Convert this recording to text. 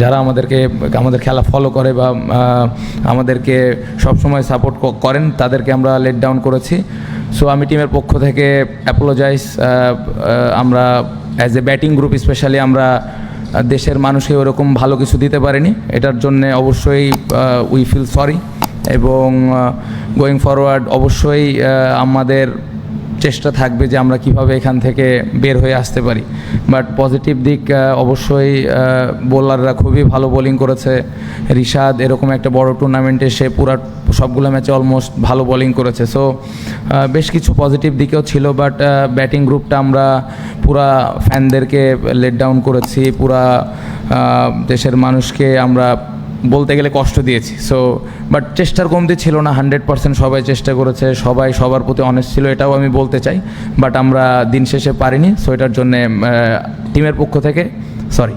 যারা আমাদেরকে, আমাদের খেলা ফলো করে বা আমাদেরকে সবসময় সাপোর্ট করেন, তাদেরকে আমরা লেট ডাউন করেছি। সো আমি টিমের পক্ষ থেকে অ্যাপোলোজাইজ আমরা as a batting group specially আমরা দেশের মানুষকে ওরকম ভালো কিছু দিতে পারিনি। এটার জন্য অবশ্যই উই ফিল সরি এবং গোয়িং ফরওয়ার্ড অবশ্যই আমাদের চেষ্টা থাকবে যে আমরা কীভাবে এখান থেকে বের হয়ে আসতে পারি। বাট পজিটিভ দিক অবশ্যই বোলাররা খুবই ভালো বোলিং করেছে। রিশাদ এরকম একটা বড় টুর্নামেন্টে সে পুরা সবগুলো ম্যাচে অলমোস্ট ভালো বোলিং করেছে। সো বেশ কিছু পজিটিভ দিকেও ছিল বাট ব্যাটিং গ্রুপটা আমরা পুরা ফ্যানদেরকে লেট ডাউন করেছি। পুরা দেশের মানুষকে আমরা বলতে গেলে কষ্ট দিয়েছি। সো বাট চেষ্টার কমতি ছিল না হান্ড্রেড পার্সেন্ট সবাই চেষ্টা করেছে, সবাই সবার প্রতি অনেস্ট ছিল, এটাও আমি বলতে চাই বাট আমরা দিন শেষে পারিনি সো এটার জন্যে টিমের পক্ষ থেকে সরি